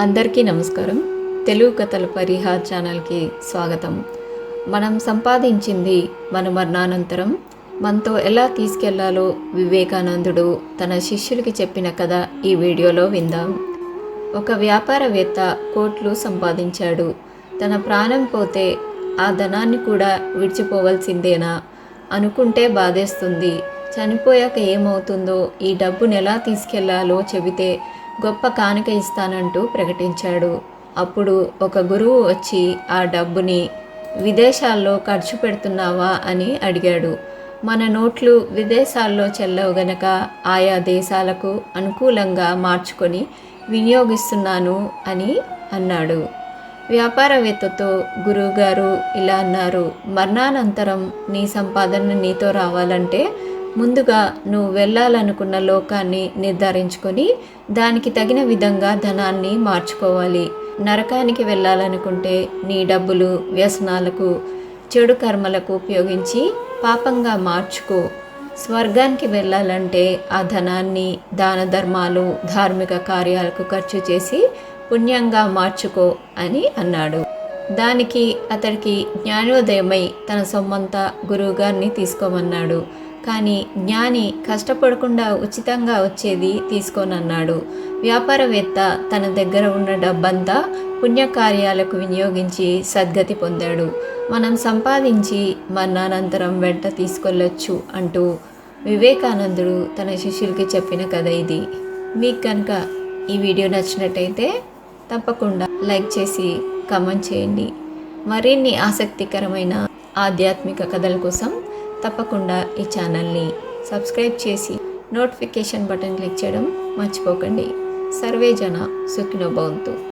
అందరికీ నమస్కారం. తెలుగు కథల పరిహార్ ఛానల్కి స్వాగతం. మనం సంపాదించింది మన మరణానంతరం. మనతో ఎలా తీసుకెళ్ళాలో వివేకానందుడు తన శిష్యులకి చెప్పిన కథ ఈ వీడియోలో విందాం. ఒక వ్యాపారవేత్త కోట్లు సంపాదించాడు. తన ప్రాణం పోతే ఆ ధనాన్ని కూడా విడిచిపోవలసిందేనా? అనుకుంటే బాధేస్తుంది. చనిపోయాక ఏమవుతుందో ఈ డబ్బును ఎలా తీసుకెళ్ళాలో చెబితే గొప్ప కానుక ఇస్తానంటూ ప్రకటించాడు. అప్పుడు ఒక గురువు వచ్చి ఆ డబ్బుని విదేశాల్లో ఖర్చు పెడుతున్నావా? అని అడిగాడు. మన నోట్లు విదేశాల్లో చెల్లవు గనక ఆయా దేశాలకు అనుకూలంగా మార్చుకొని వినియోగిస్తున్నాను అని అన్నాడు. వ్యాపారవేత్తతో గురువుగారు ఇలా అన్నారు. మరణానంతరం నీ సంపాదన నీతో రావాలంటే ముందుగా నువ్వు వెళ్ళాలనుకున్న లోకాన్ని నిర్ధారించుకొని దానికి తగిన విధంగా ధనాన్ని మార్చుకోవాలి. నరకానికి వెళ్ళాలనుకుంటే నీ డబ్బులు వ్యసనాలకు చెడు కర్మలకు ఉపయోగించి పాపంగా మార్చుకో. స్వర్గానికి వెళ్ళాలంటే ఆ ధనాన్ని దాన ధర్మాలు ధార్మిక కార్యాలకు ఖర్చు చేసి పుణ్యంగా మార్చుకో అని అన్నాడు. దానికి అతడికి జ్ఞానోదయమై తన సొమ్మంతా గురువుగారిని తీసుకోమన్నాడు. కానీ జ్ఞాని కష్టపడకుండా ఉచితంగా వచ్చేది తీసుకోనన్నాడు. వ్యాపారవేత్త తన దగ్గర ఉన్న డబ్బంతా పుణ్యకార్యాలకు వినియోగించి సద్గతి పొందాడు. మనం సంపాదించి మరణానంతరం వెంట తీసుకెళ్ళొచ్చు అంటూ వివేకానందుడు తన శిష్యులకి చెప్పిన కథ ఇది. మీకు కనుక ఈ వీడియో నచ్చినట్టయితే తప్పకుండా లైక్ చేసి కమెంట్ చేయండి. మరిన్ని ఆసక్తికరమైన ఆధ్యాత్మిక కథల కోసం తప్పకుండా ఈ ఛానల్ని సబ్స్క్రైబ్ చేసి నోటిఫికేషన్ బటన్ క్లిక్ చేయడం మర్చిపోకండి. సర్వే జన సుఖినో భవంతు.